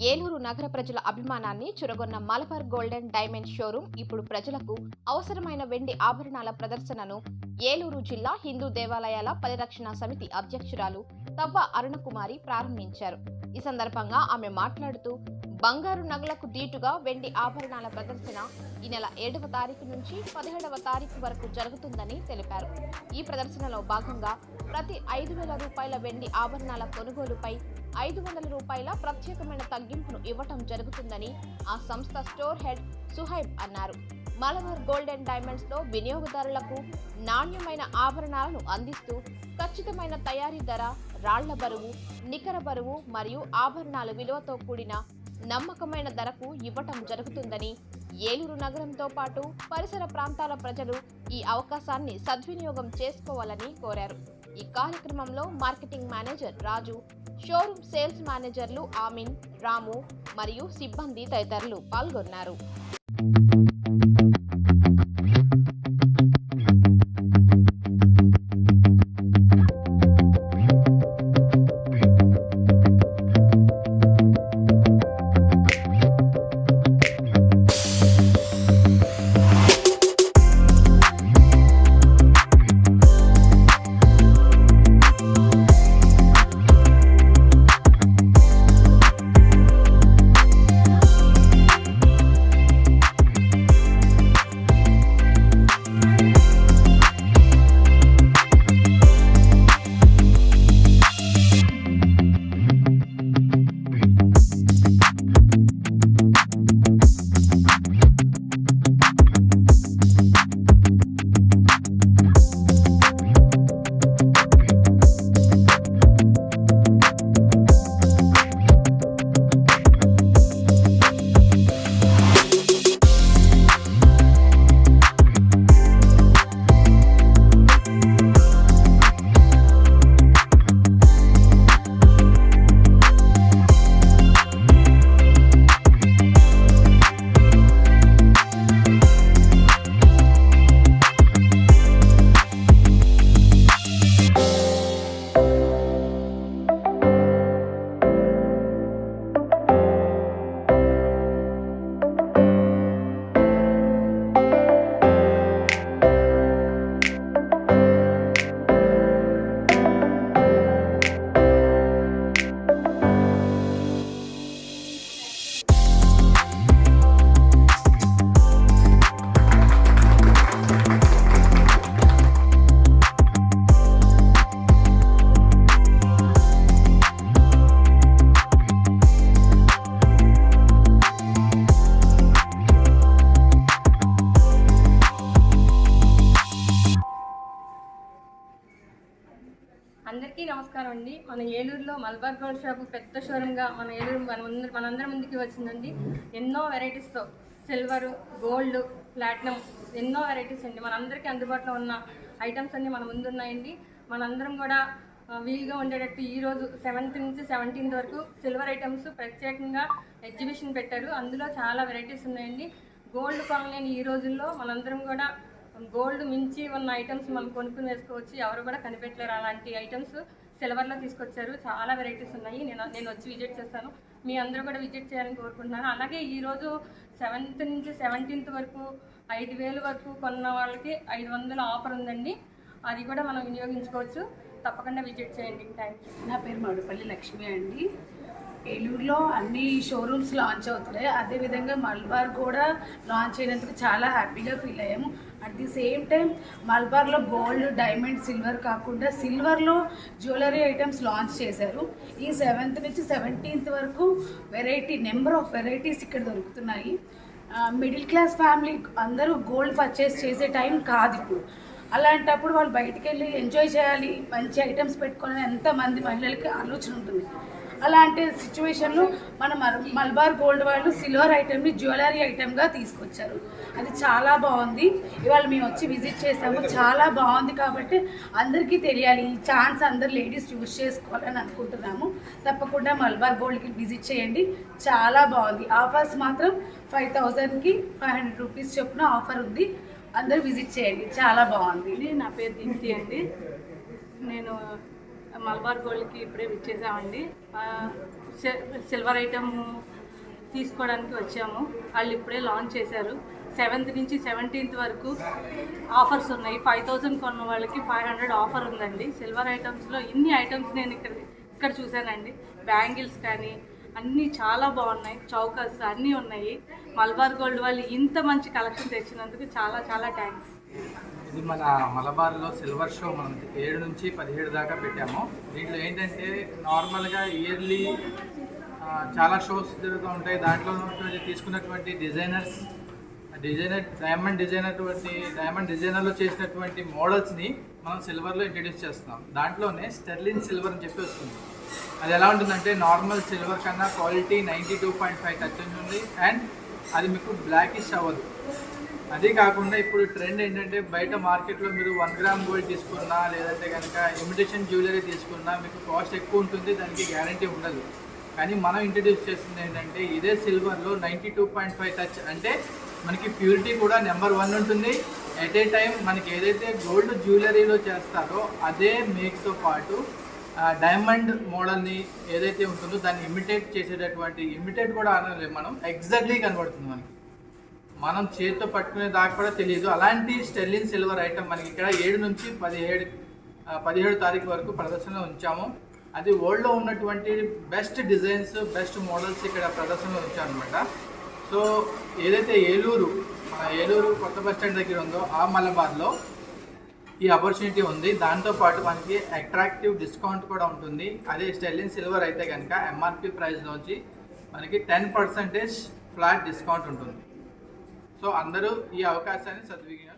ఏలూరు నగర ప్రజల అభిమానాన్ని చురగొన్న మలబార్ గోల్డెన్ డైమండ్ షోరూం ఇప్పుడు ప్రజలకు అవసరమైన వెండి ఆభరణాల ప్రదర్శనను ఏలూరు జిల్లా హిందూ దేవాలయాల పరిరక్షణ సమితి అధ్యక్షురాలు తవ్వ అరుణకుమారి ప్రారంభించారు. ఈ సందర్భంగా ఆమె మాట్లాడుతూ బంగారు నగలకు దీటుగా వెండి ఆభరణాల ప్రదర్శన ఈ నెల ఏడవ తారీఖు నుంచి పదిహేడవ తారీఖు వరకు జరుగుతుందని తెలిపారు. ఈ ప్రదర్శనలో భాగంగా ప్రతి ఐదు వేల రూపాయల వెండి ఆభరణాల కొనుగోలుపై ఐదు వందల రూపాయల ప్రత్యేకమైన తగ్గింపును ఇవ్వటం జరుగుతుందని ఆ సంస్థ స్టోర్ హెడ్ సుహైబ్ అన్నారు. మలబార్ గోల్డెన్ డైమండ్స్లో వినియోగదారులకు నాణ్యమైన ఆభరణాలను అందిస్తూ ఖచ్చితమైన తయారీ ధర రాళ్ళ బరువు నికర బరువు మరియు ఆభరణాల విలువతో కూడిన నమ్మకమైన ధరకు ఇవ్వటం జరుగుతుందని ఏలూరు నగరంతో పాటు పరిసర ప్రాంతాల ప్రజలు ఈ అవకాశాన్ని సద్వినియోగం చేసుకోవాలని కోరారు. ఈ కార్యక్రమంలో marketing manager Raju showroom sales మేనేజర్లు ఆమిన్ రాము మరియు సిబ్బంది తదితరులు పాల్గొన్నారు. నమస్కారం అండి మన ఏలూరులో మల్బార్ గోల్డ్ షాప్ పెద్ద షోరూమ్గా మన ఏలూరు మన ముందు మనందరి ముందుకి వచ్చిందండి. ఎన్నో వెరైటీస్తో సిల్వర్ గోల్డ్ ప్లాటినం ఎన్నో వెరైటీస్ అండి. మనందరికీ అందుబాటులో ఉన్న ఐటమ్స్ అన్నీ మన ముందు ఉన్నాయండి మనందరం కూడా వీలుగా ఉండేటట్టు ఈరోజు సెవెంత్ నుంచి సెవెంటీన్త్ వరకు సిల్వర్ ఐటమ్స్ ప్రత్యేకంగా ఎగ్జిబిషన్ పెట్టారు. అందులో చాలా వెరైటీస్ ఉన్నాయండి. గోల్డ్ కొనలేని ఈ రోజుల్లో మనందరం కూడా గోల్డ్ మించి ఉన్న ఐటమ్స్ మనం కొనుక్కుని వేసుకోవచ్చు. ఎవరు కూడా కనిపెట్టలేరు. అలాంటి ఐటమ్స్ సిల్వర్లో తీసుకొచ్చారు. చాలా వెరైటీస్ ఉన్నాయి. నేను నేను వచ్చి విజిట్ చేస్తాను. మీ అందరూ కూడా విజిట్ చేయాలని కోరుకుంటున్నాను. అలాగే ఈరోజు సెవెంత్ నుంచి సెవెంటీన్త్ వరకు ఐదు వేలు వరకు కొన్న వాళ్ళకి ఐదు వందల ఆఫర్ ఉందండి. అది కూడా మనం వినియోగించుకోవచ్చు. తప్పకుండా విజిట్ చేయండి. థ్యాంక్ యూ నా పేరు మడుపల్లి లక్ష్మి అండి. ఏలూరులో అన్ని షోరూమ్స్ లాంచ్ అవుతున్నాయి. అదేవిధంగా మల్బార్ కూడా లాంచ్ అయినందుకు చాలా హ్యాపీగా ఫీల్ అయ్యాము. అట్ ది సేమ్ టైం మల్బార్లో గోల్డ్ డైమండ్ సిల్వర్ కాకుండా సిల్వర్లో జ్యువెలరీ ఐటమ్స్ లాంచ్ చేశారు. ఈ సెవెంత్ నుంచి సెవెంటీన్త్ వరకు వెరైటీ నెంబర్ ఆఫ్ వెరైటీస్ ఇక్కడ దొరుకుతున్నాయి. మిడిల్ క్లాస్ ఫ్యామిలీ అందరూ గోల్డ్ పర్చేస్ చేసే టైం కాదు ఇప్పుడు. అలాంటప్పుడు వాళ్ళు బయటికి వెళ్ళి ఎంజాయ్ చేయాలి మంచి ఐటమ్స్ పెట్టుకోవాలని ఎంతమంది మహిళలకి ఆలోచన ఉంటుంది. అలాంటి సిచ్యువేషన్లో మన మల్- మల్బార్ గోల్డ్ వాళ్ళు సిల్వర్ ఐటెంని జ్యువెలరీ ఐటెంగా తీసుకొచ్చారు. అది చాలా బాగుంది. ఇవాళ మేము వచ్చి విజిట్ చేసాము. చాలా బాగుంది కాబట్టి అందరికీ తెలియాలి. ఈ ఛాన్స్ అందరు లేడీస్ యూజ్ చేసుకోవాలని అనుకుంటున్నాము. తప్పకుండా మల్బార్ గోల్డ్కి విజిట్ చేయండి. చాలా బాగుంది. ఆఫర్స్ మాత్రం ఫైవ్ థౌజండ్కి ఫైవ్ హండ్రెడ్ రూపీస్ చొప్పున ఆఫర్ ఉంది. అందరూ విజిట్ చేయండి. చాలా బాగుంది. నా పేరు దీప్తి అండి. నేను మలబార్ గోల్డ్కి ఇప్పుడే విచ్చేసామండి. సిల్వర్ ఐటమ్ తీసుకోవడానికి వచ్చాము. వాళ్ళు ఇప్పుడే లాంచ్ చేశారు. సెవెంత్ నుంచి సెవెంటీన్త్ వరకు ఆఫర్స్ ఉన్నాయి. ఫైవ్ థౌజండ్ కొన్న వాళ్ళకి ఫైవ్ హండ్రెడ్ ఆఫర్ ఉందండి. సిల్వర్ ఐటమ్స్లో ఇన్ని ఐటమ్స్ నేను ఇక్కడ ఇక్కడ చూశానండి. బ్యాంగిల్స్ కానీ అన్నీ చాలా బాగున్నాయి. చౌకస్ అన్నీ ఉన్నాయి. మల్బార్ గోల్డ్ వాళ్ళు ఇంత మంచి కలెక్షన్ తెచ్చినందుకు చాలా చాలా థ్యాంక్స్. ఇది మన మలబార్లో సిల్వర్ షో మనం ఏడు నుంచి పదిహేడు దాకా పెట్టాము. దీంట్లో ఏంటంటే నార్మల్గా ఇయర్లీ చాలా షోస్ జరుగుతూ ఉంటాయి. దాంట్లో తీసుకున్నటువంటి designers designer diamond designer diamond డిజైనర్లో చేసినటువంటి మోడల్స్ని మనం సిల్వర్లో ఇంట్రడ్యూస్ చేస్తాం దాంట్లోనే స్టెర్లిన్ సిల్వర్ అని చెప్పి వస్తుంది. అది ఎలా ఉంటుందంటే నార్మల్ సిల్వర్ కన్నా quality ninety two point five touch ఉంటుంది అండ్ అది మీకు బ్లాకిష్ అవ్వదు. అదే కాకుండా ఇప్పుడు ట్రెండ్ ఏంటంటే బయట మార్కెట్లో మీరు వన్ గ్రామ్ గోల్డ్ తీసుకున్నా లేదంటే కనుక ఇమిటేషన్ జ్యువెలరీ తీసుకున్నా మీకు కాస్ట్ ఎక్కువ ఉంటుంది దానికి గ్యారంటీ ఉండదు. కానీ మనం ఇంట్రడ్యూస్ చేస్తుంది ఏంటంటే ఇదే సిల్వర్లో ninety two point five touch అంటే మనకి ప్యూరిటీ కూడా నెంబర్ వన్ ఉంటుంది. ఎట్ ఏ టైం మనకి ఏదైతే గోల్డ్ జ్యువెలరీలో చేస్తారో అదే మేక్తో పాటు డైమండ్ మోడల్ని ఏదైతే ఉంటుందో దాన్ని ఇమిటేట్ చేసేటటువంటి ఇమిటేట్ కూడా అనలేదు మనం ఎగ్జాక్ట్లీ కనబడుతుంది మనకి. మనం చేతితో పట్టుకునే దాకా కూడా తెలియదు. అలాంటి స్టెర్లిన్ సిల్వర్ ఐటమ్ మనకి ఇక్కడ ఏడు నుంచి పదిహేడు పదిహేడు తారీఖు వరకు ప్రదర్శనలో ఉంచాము. అది వరల్డ్లో ఉన్నటువంటి బెస్ట్ డిజైన్స్ బెస్ట్ మోడల్స్ ఇక్కడ ప్రదర్శనలో ఉంచామన్నమాట సో ఏదైతే ఏలూరు మన ఏలూరు కొత్త బస్ స్టాండ్ దగ్గర ఉందో ఆ మలబార్లో ఈ ఆపర్చునిటీ ఉంది. దాంతోపాటు మనకి అట్రాక్టివ్ డిస్కౌంట్ కూడా ఉంటుంది. అదే స్టెర్లిన్ సిల్వర్ అయితే కనుక ఎంఆర్పి ప్రైస్లోంచి మనకి టెన్ పర్సెంటేజ్ ఫ్లాట్ డిస్కౌంట్ ఉంటుంది. సో అందరూ ఈ అవకాశాన్ని సద్వినియోగం